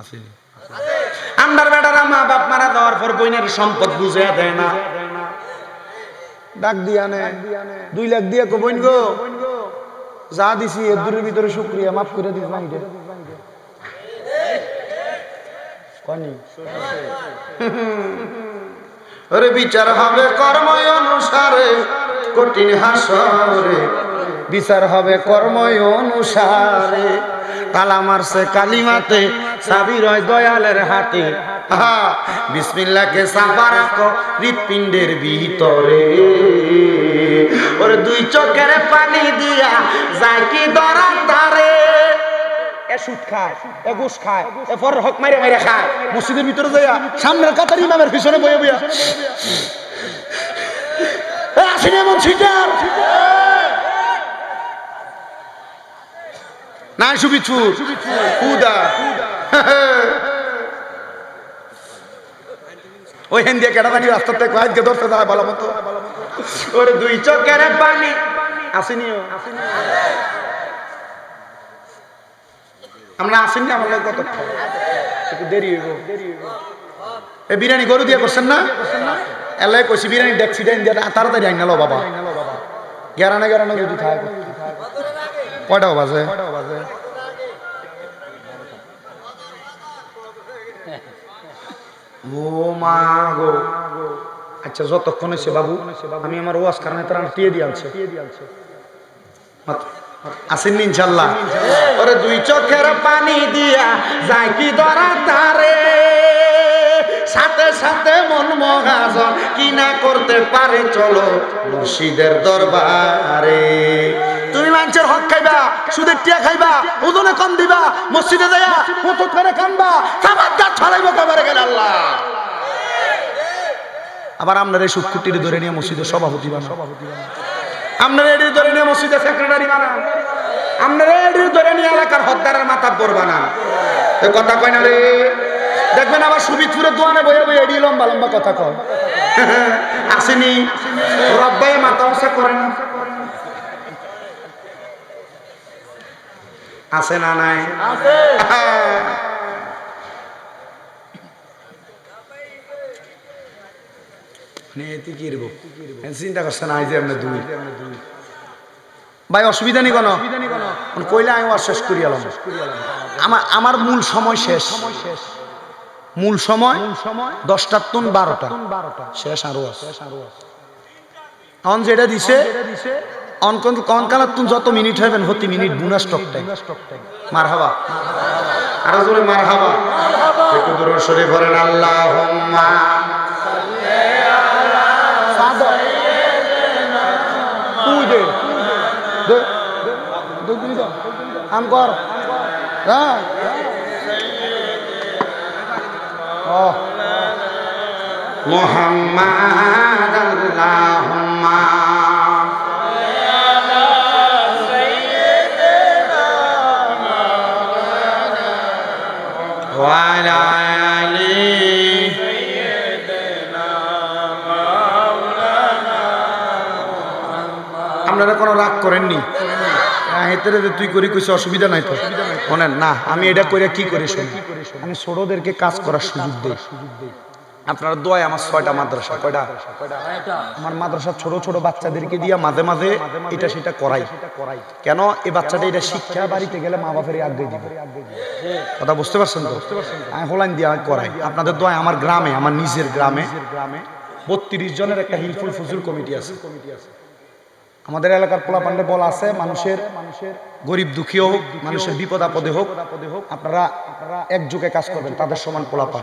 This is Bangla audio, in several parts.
আছে। আমদার বেটারা মা বাপ মারা দেওয়ার পর বইনের সম্পদ বুঝে দেয় না। ডাক দিয়া নে, দুই লাখ দিয়ে কো বইন গো। যা দিছি এর দূরের ভিতরে শুক্রিয়া, মাফ করে দিস ভাইকে কনি ওরে বিচার হবে কর্ম অনুসারে, কঠিন হাসরে। বিচার হবে কর্ম অনুসারে। তালা মারছে কালিমাতে সাবির হয় দয়ালের হাতে। আহা, বিসমিল্লাহকে সাফা রাখো হৃৎপিণ্ডের ভিতরে। ওরে দুই চোখের পানি দিয়া যায় কি দরা তারে বইয়া আসেনি এমন নাই সুবিছু কুদা ওই দিয়ে কেটা পানি রাস্তাতে কয়েক ধরতে যায় ভালো মতো। ওরে দুই চোখের পানি। আসেনিও আমরা আসেননি আমার কত? একটু দেরি হইব। এ বিরিয়ানি গরু দিয়ে করছেন না? এলাই কইছি বিরিয়ানি ডেকছি দেন দিয়ে তাড়াতাড়ি আইন নালো বাবা। গেরানা গেরানা যদি থাকে কয়টা বাজে? ও মা গো। আচ্ছা যতক্ষণ হয়েছে বাবু, আমি আমার ওয়াজ কারণে তারা টিয়ে দিয়ে আনছে। আসেননি ইনশাল্লাহ? ওরে দুই চোখের পানি দিয়া যায় কি ধরা তারে? সাথে সাথে মন মহাজন কি না করতে পারে? চলো মুর্শিদের দরবারে। মানুষের হক খাইবা, সুদের টিয়া খাইবা, ওজনে কম দিবা, মসজিদে যাইয়া মতো করে কানবা, খাবার গাছ ছড়াইবো কাবারে গেলে আল্লাহ। আবার আপনার এই সুৎকুটির ধরে নিয়ে মসজিদের সভাপতি বানা সভাপতি বানা আপনার এডির ধরে নিয়ে মসজিদের সেক্রেটারি বানান আপনার এডির ধরে নিয়ে এলাকার হদ্দারের মাথা পর বানান এ কথা কয় না রে? দেখবেন আবার সুবিধপুরে দোয়ানে বয়ে বয়ে এডি লম্বা লম্বা কথা কয়। আসেনি? রব্বাই মাথা উঁচা করে না। আছে না নাই? চিন্তা করছে না যে আমরা দুই। ভাই অসুবিধা নেই কোনো? কইলে আমি আর শেষ করি আলাম আমার আমার মূল সময় শেষ। মূল সময় দশটার তুন বারোটা। শেষ আরও আছে অন যেটা দিছে অন কোন কন কালার তুন যত মিনিট হবেন হতি মিনিট বুনাস টক টাইম মার হাবা আরও জোরে মার হাবা একটু দূর সরে পড়েন আল্লাহ কাম কর। হ্যাঁ। মোহাম্মদ, আল্লাহুম্মা। করেননি। হেতেরে তুই করি কইছে, অসুবিধা নাই তো। শোনেন, না, আমি এটা করে কি করি শুনি আমি ছোটদেরকে কাজ করার সুযোগ দেই। আপনারা দোয়ায় আমার ছয়টা মাদ্রাসা, কয়টা? আমার মাদ্রাসা ছোট ছোট বাচ্চাদেরকে দিয়ে মাঝে মাঝে এটা সেটা করাই। কেন? এই বাচ্চাটা এটা শিক্ষা বাড়িতে গেলে মা বাপের আগে দিব। কথা বুঝতে পারছেন তো? আমি হোলাইন দিয়ে করাই। আপনাদের দোয়ায় আমার গ্রামে, আমার নিজের গ্রামে গ্রামে। বত্রিশ জনের একটা হিলফুল ফজুল কমিটি আছে। আমাদের এলাকার পোলাপান্ডে বল আছে, মানুষের মানুষের গরিব দুঃখী হোক মানুষের বিপদ আপদে হোক, আপনারা একযোগে কাজ করবেন, তাদের সমান পোলাপান।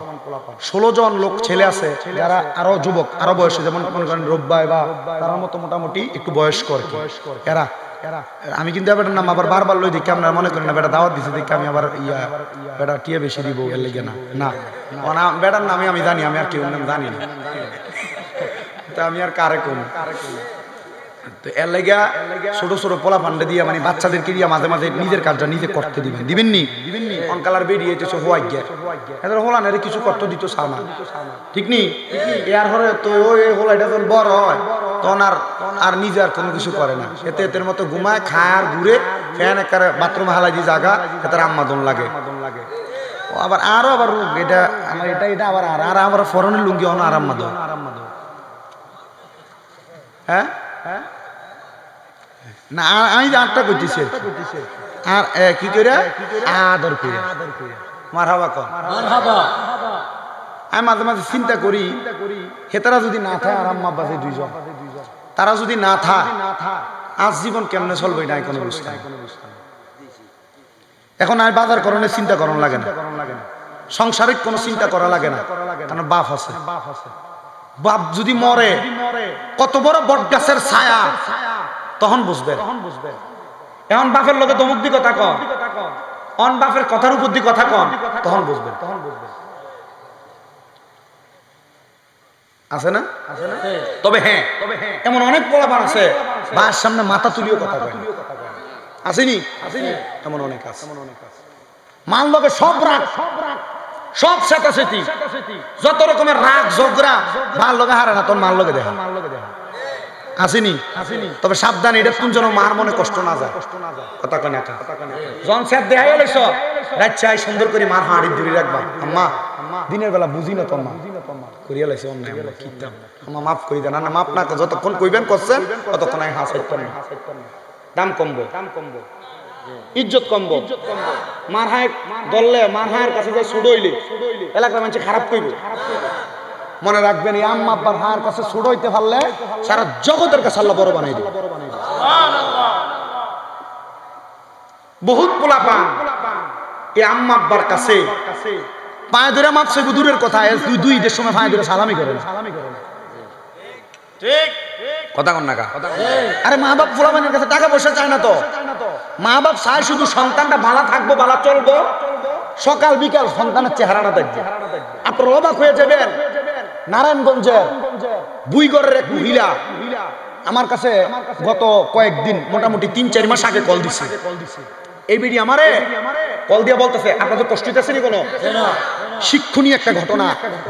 ষোলো জন লোক ছেলে আছে, যারা আরও যুবক, আরও বয়সে, যেমন মনে করেন রোববাই বা তার মতো মোটামুটি একটু বয়স করে এরা, আমি কিন্তু বেটার নাম আবার বারবার লই দেখি, আপনারা মনে করেন না বেটা দাওয়াত দিছে, দেখি আমি আবার ইয়া বেটা টিয়ে বেশি দিব, এর লেগে না। না বেটার নামে আমি জানি, আমি আর কেউ নাম জানি না। তা আমি আর কারে কোন কারে কোন তো এর লেগা ছোট ছোট পোলা ফান্ডে দিয়ে মানে বাচ্চাদেরকে দিয়ে মাঝে মাঝে নিজের কাজটা নিজে করতে দিবেন। দিবেন নি অনকালার বেরিয়ে এসেছে হোয়াই গিয়া এদের হোলান এর কিছু করতে দিত সামা ঠিক নি এর হরে তো ওই হোলা এটা যখন বড় হয়, তখন আর আর নিজে আর কোনো কিছু করে না। এতে এতের মতো ঘুমায়, খায় আর ঘুরে ফ্যান একারে বাথরুম হালাই দিয়ে জাগা, এতে আম্মাদন লাগে। ও আবার আরও আবার এটা আমার এটা এটা আবার আর আর আবার ফরনের লুঙ্গি অন আরাম মাদো হ্যাঁ? না আমি যে আটটা করতেছি আর কি। আর কি করে আদর করে মার হাবা কর। আমি মাঝে মাঝে চিন্তা করি হেতারা যদি না থাকে আর আম্মা বাজে দুইজন তারা যদি না থাক আজ জীবন কেমনে চলবে না। কোনো বুঝতে এখন আর বাজার করণের চিন্তা করণ লাগে না। সংসারিক কোনো চিন্তা করা লাগে না কারণ বাপ আছে। বাপ যদি মরে, কত বড় বট গাছের ছায়া, তখন বুঝবে এখন বাপের লোকে দমুক দি কথা কম অন বাপের কথার উপর দি কথা কম তখন বুঝবে তখন বুঝবে আছে না? তবে হ্যাঁ এমন অনেক পোলাপান আছে, বাবার সামনে মাথা তুলিও কথা কয় আসেনি আসেনি? আছে এমন অনেক আছে। মান লোকে সব রাগ সব রাগ। সব সেতাসেতি যত রকমের রাগ ঝগড়া মার লোকে হারে না তোর মার লোকে দেখা। আসেনি? তবে সাবধান এটা কোন যেন মার মনে কষ্ট না যায়। কথা কনে একা জন স্যার দেখাই হলেছ রাত চাই সুন্দর করে মার হাঁড়ি দূরে রাখবা। আম্মা দিনের বেলা বুঝি না করিয়া লাইছে কিতাম আমার মাফ করি দেন। না মাফ না যতক্ষণ কইবেন করছেন ততক্ষণ আমি হাসাইতাম না। দাম কমবো। দাম কমবো। ইজ্জত কমবো। মার হায় দললে মার হায়ের কাছে যাই সুডইলে এলাকার মানুষ খারাপ কইব। মনে রাখবেন এই আম্মা আব্বার হায়ের কাছে সুডইতে পারলে সারা জগতের কাছে আল্লাহ বড় বানাই দিবে। বহুত পোলা পান এই আম্মা আব্বার কাছে পায়ে ধরে মাপছে দূরের কথা দুই দুই ঈদের সময় পায়ে ধরে সালামি করে সালামি করে কথা কন নাকা আরে মা বাপ ফুলাবানের কাছে টাকা পয়সা চায় না তো। মা বাপ চায় শুধু সন্তানটা ভালো থাকব, ভালো চলবো। সকাল, বিকাল সন্তানের চেহারাটা দেখবে। আপনার অবাক হয়ে যাবেন। নারায়ণগঞ্জের বুইগড়ের এক মহিলা আমার কাছে গত কয়েকদিন, মোটামুটি তিন, চার মাস আগে কল দিছে। এই বিডি আমারে? কল দিয়ে বলতেছে আপনাদের কষ্ট হইতেছে কোনো? শিক্ষণীয় একটা ঘটনা।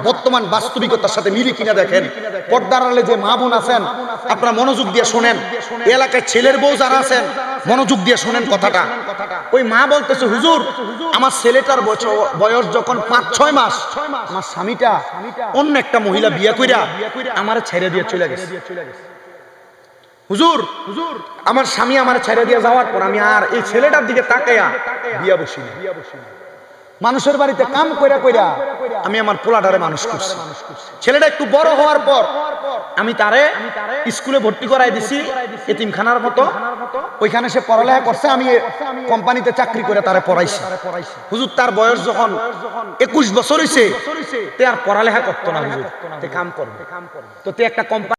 বর্তমান বাস্তবিকতার সাথে মিলি কিনা দেখেন। পর্দার আড়ালে যে মা বোন আছেন আপনারা মনোযোগ দিয়ে শোনেন। এলাকায় ছেলের বউ যারা আছেন মনোযোগ দিয়ে শোনেন কথাটা। ওই মা বলতেছে হুজুর আমার ছেলেটার বয়স যখন পাঁচ ছয় মাস আমার স্বামীটা অন্য একটা মহিলা বিয়ে কইরা আমার ছেড়ে দিয়ে চলে গেছে। হুজুর হুজুর আমার স্বামী আমার ছেড়ে দিয়ে যাওয়ার পর আমি আর এই ছেলেটার দিকে তাকাইয়া বিয়া বসি না। মানুষের বাড়িতে কাম কইরা কইরা আমি আমার পোলাটারে মানুষ করছি। ছেলেটা একটু বড় হওয়ার পর আমি তারে স্কুলে ভর্তি করাই দিছি, এতিমখানার মতো। ওইখানে সে পড়ালেখা করছে, আমি কোম্পানিতে চাকরি করে তারে পড়াইছি। হুজুর, তার বয়স যখন একুশ বছর হয়েছে তে আর পড়ালেখা করতো না হুজুর, তে কাম করবে। তো তে একটা কোম্পানি